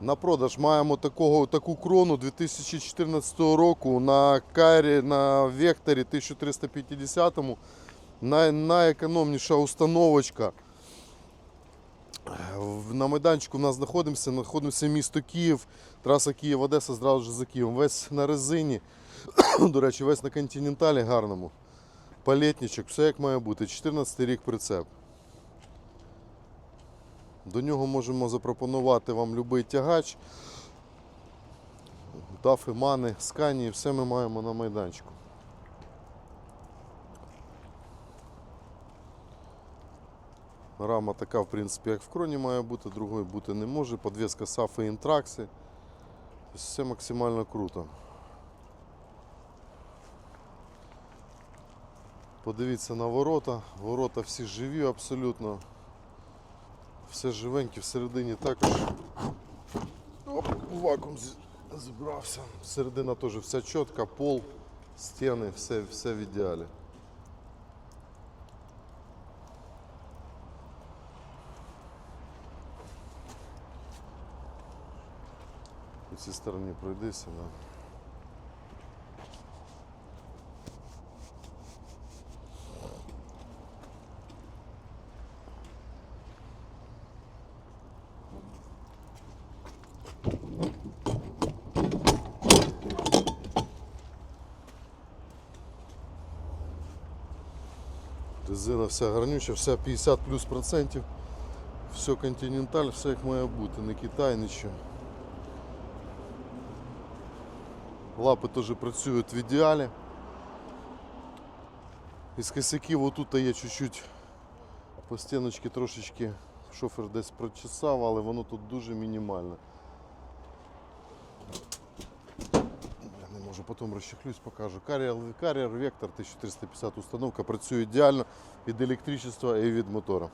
На продаж маємо такого, таку крону 2014 року на Кайрі на Векторі 1350. Най, найекономніша установочка. На майданчику в нас знаходимося, знаходимося місто Київ, траса Київ-Одеса зразу ж за Києвом. Весь на резині, до речі, весь на континенталі гарному. Палетничок, все як має бути. 14 рік прицеп. До нього можемо запропонувати вам будь-який тягач. Дафи, мани, скані, все ми маємо на майданчику. Рама така, в принципі, як в кроні має бути, другої бути не може. Подвеска Сафи Інтракси. Все максимально круто. Подивіться на ворота. Ворота всі живі абсолютно. Все живеньке, всередині також. Оп, вакуум зібрався. Середина теж вся чітка, пол, стіни, все, все в ідеалі. По цій стороні пройдися, да. Резина вся гарнюча, вся 50 плюс процентів. Все континенталь, все як має бути, не Китай, нічого. Лапи теж працюють в ідеалі. Із косяків отут є чуть-чуть по стіночці трошечки шофер десь прочесав, але воно тут дуже мінімальне. Потім розчехлюсь, покажу. Кар'єр Вектор 1350 установка працює ідеально від електричества і від мотора.